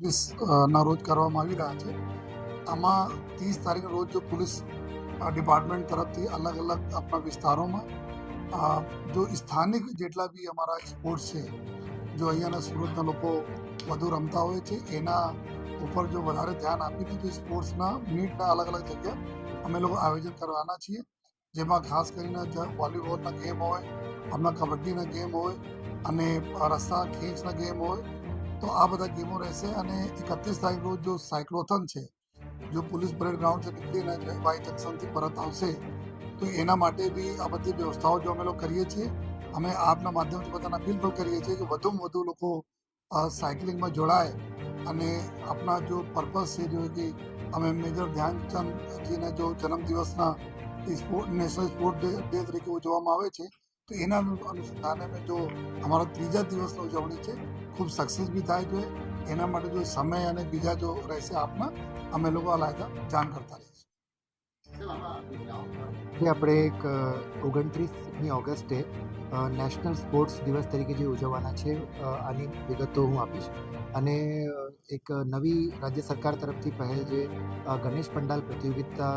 ના રોજ કરવામાં આવી રહ્યા છે. આમાં ત્રીસ તારીખના રોજ જો પોલીસ ડિપાર્ટમેન્ટ તરફથી અલગ અલગ આપણા વિસ્તારોમાં જો સ્થાનિક જેટલા બી અમારા સ્પોર્ટ્સ છે, જો અહીંયાના સુરતના લોકો વધુ રમતા હોય છે, એના ઉપર જો વધારે ધ્યાન આપીને જો સ્પોર્ટ્સના મીટના અલગ અલગ જગ્યા અમે લોકો આયોજન કરવાના છીએ. જેમાં ખાસ કરીને વોલીબોલના ગેમ હોય, હમણાં કબડ્ડીના ગેમ હોય, અને રસ્તા ખેંચના ગેમ હોય તો આ બધા ગેમો રહેશે અને એકત્રીસ તારીખ રોજ જો સાયક્લોથન છે, જો પોલીસ પરેડ ગ્રાઉન્ડ છે નીકળીને જો વાય જંકશનથી પરત આવશે, તો એના માટે બી આ બધી વ્યવસ્થાઓ જો અમે લોકો કરીએ છીએ, અમે આપના માધ્યમથી બધાને અપીલ પણ કરીએ છીએ કે વધુમાં વધુ લોકો સાયકલિંગમાં જોડાય અને આપણા જો પર્પઝ છે, જો કે અમે મેજર ધ્યાનચંદજીના જો જન્મદિવસના સ્પોર્ટ નેશનલ સ્પોર્ટ ડે તરીકે ઉજવવામાં આવે છે તો એના અનુ- અનુસંધાને અમે જો અમારા ત્રીજા દિવસની ઉજવણી છે, ખૂબ સક્સેસ બી થાય જોઈએ એના માટે જો સમય અને બીજા જો રહેશે આપના, અમે લોકો અલાયદા જાણ કરતા રહીશું. આપણે એક ઓગણત્રીસમી ઓગસ્ટે નેશનલ સ્પોર્ટ્સ દિવસ તરીકે જે ઉજવવાના છે આની વિગતો હું આપીશ. અને એક નવી રાજ્ય સરકાર તરફથી પહેલ જે ગણેશ પંડાલ પ્રતિયોગિતા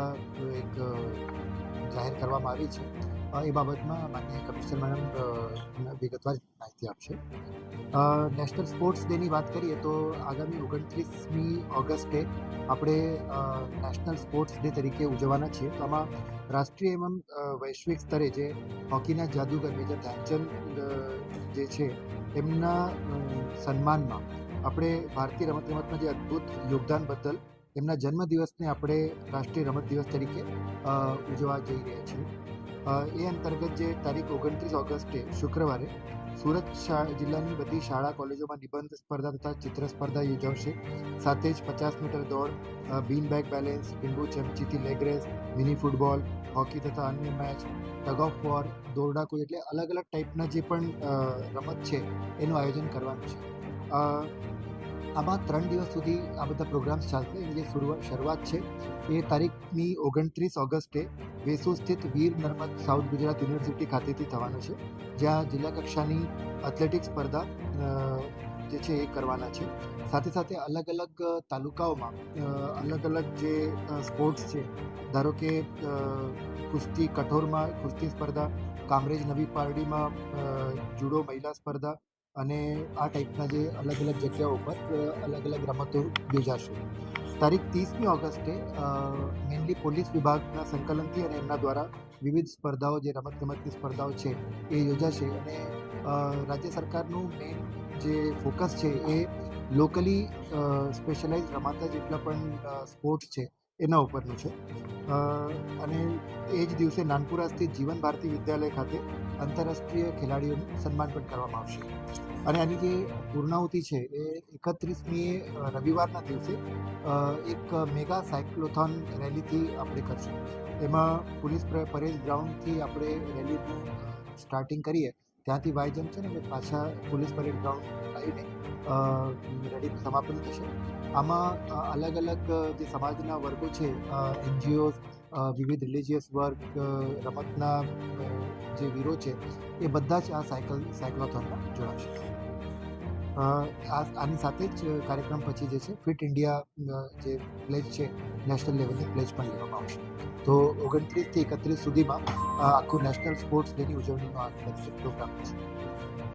એક જાહેર કરવામાં આવી છે એ બાબતમાં માનનીય કમિશનર મેડમ વિગતવાર માહિતી આપશે. નેશનલ સ્પોર્ટ્સ ડેની વાત કરીએ તો આગામી ઓગણત્રીસમી ઓગસ્ટે આપણે નેશનલ સ્પોર્ટ્સ ડે તરીકે ઉજવવાના છીએ. તો આમાં રાષ્ટ્રીય એવં વૈશ્વિક સ્તરે જે હોકીના જાદુગર મેજર ધ્યાનચંદ જે છે, એમના સન્માનમાં આપણે ભારતીય રમત ગમતમાં જે અદ્ભુત યોગદાન બદલ એમના જન્મદિવસને આપણે રાષ્ટ્રીય રમત દિવસ તરીકે ઉજવવા જઈ રહ્યા છીએ. એ અંતર્ગત જે તારીખ ઓગણત્રીસ ઓગસ્ટે શુક્રવારે સુરત જિલ્લાની બધી શાળા કોલેજોમાં નિબંધ સ્પર્ધા તથા ચિત્ર સ્પર્ધા યોજાશે. સાથે જ પચાસ મીટર દોડ બીન બેગ બેલેન્સ લીંબુ ચમચીથી leg race mini football, hockey તથા અન્ય મેચ, ટગ ઓફ વોર દોરડા કૂદ એટલે અલગ અલગ ટાઈપના જે પણ રમત છે એનું આયોજન કરવાનું છે. આમાં ત્રણ દિવસ સુધી આ બધા પ્રોગ્રામ્સ ચાલશે. એની જે શરૂઆત છે એ તારીખની ઓગણત્રીસ ઓગસ્ટે વેસુ સ્થિત વીર નર્મદ સાઉથ ગુજરાત યુનિવર્સિટી ખાતેથી થવાનું છે, જ્યાં જિલ્લા કક્ષાની એથ્લેટિક સ્પર્ધા જે છે એ કરવાના છે. સાથે સાથે અલગ અલગ તાલુકાઓમાં અલગ અલગ જે સ્પોર્ટ્સ છે, ધારો કે કુસ્તી કઠોરમાં કુસ્તી સ્પર્ધા, કામરેજ નવી પારડીમાં જુડો મહિલા સ્પર્ધા અને આ ટાઈપના જે અલગ અલગ જગ્યાઓ ઉપર અલગ અલગ રમતો યોજાશે. તારીખ ત્રીસમી ઓગસ્ટે મેઇનલી પોલીસ વિભાગના સંકલનથી અને એમના દ્વારા વિવિધ સ્પર્ધાઓ, જે રમતગમતની સ્પર્ધાઓ છે, એ યોજાશે અને રાજ્ય સરકારનું મેઇન જે ફોકસ છે એ લોકલી સ્પેશિયલાઇઝ રમાતા જેટલા પણ સ્પોર્ટ્સ છે, એના ઉપરનું છે. અને એ જ દિવસે નાનપુરા સ્થિત જીવન ભારતી વિદ્યાલય ખાતે આંતરરાષ્ટ્રીય ખેલાડીઓનું સન્માન પણ કરવામાં આવશે. અને આની જે પૂર્ણાહુતિ છે, એ એકત્રીસમી રવિવારના દિવસે એક મેગા સાયક્લોથોન રેલીથી આપણે કરશું. એમાં પોલીસ પ્ર- પરેડ ગ્રાઉન્ડથી આપણે રેલીનું સ્ટાર્ટિંગ કરીએ ત્યાંથી વાય જંકશન અને પાછા પોલીસ પરેડ ગ્રાઉન્ડ આવીને રેલીનું સમાપન થશે. આમાં અલગ અલગ જે સમાજના વર્ગો છે એનજીઓ વિવિધ રિલિજિયસ વર્ગ રમતના જે વીરો છે, એ બધા જ આ સાયકલ, સાયક્લોથોનમાં જોડાશે. આની સાથે જ કાર્યક્રમ પછી જે છે ફિટ ઇન્ડિયા જે પ્લેજ છે નેશનલ લેવલની પ્લેજ પણ લેવામાં આવશે. તો ઓગણત્રીસથી એકત્રીસ સુધીમાં આખું નેશનલ સ્પોર્ટ્સ ડેની ઉજવણીનો આ પ્રોગ્રામ છે.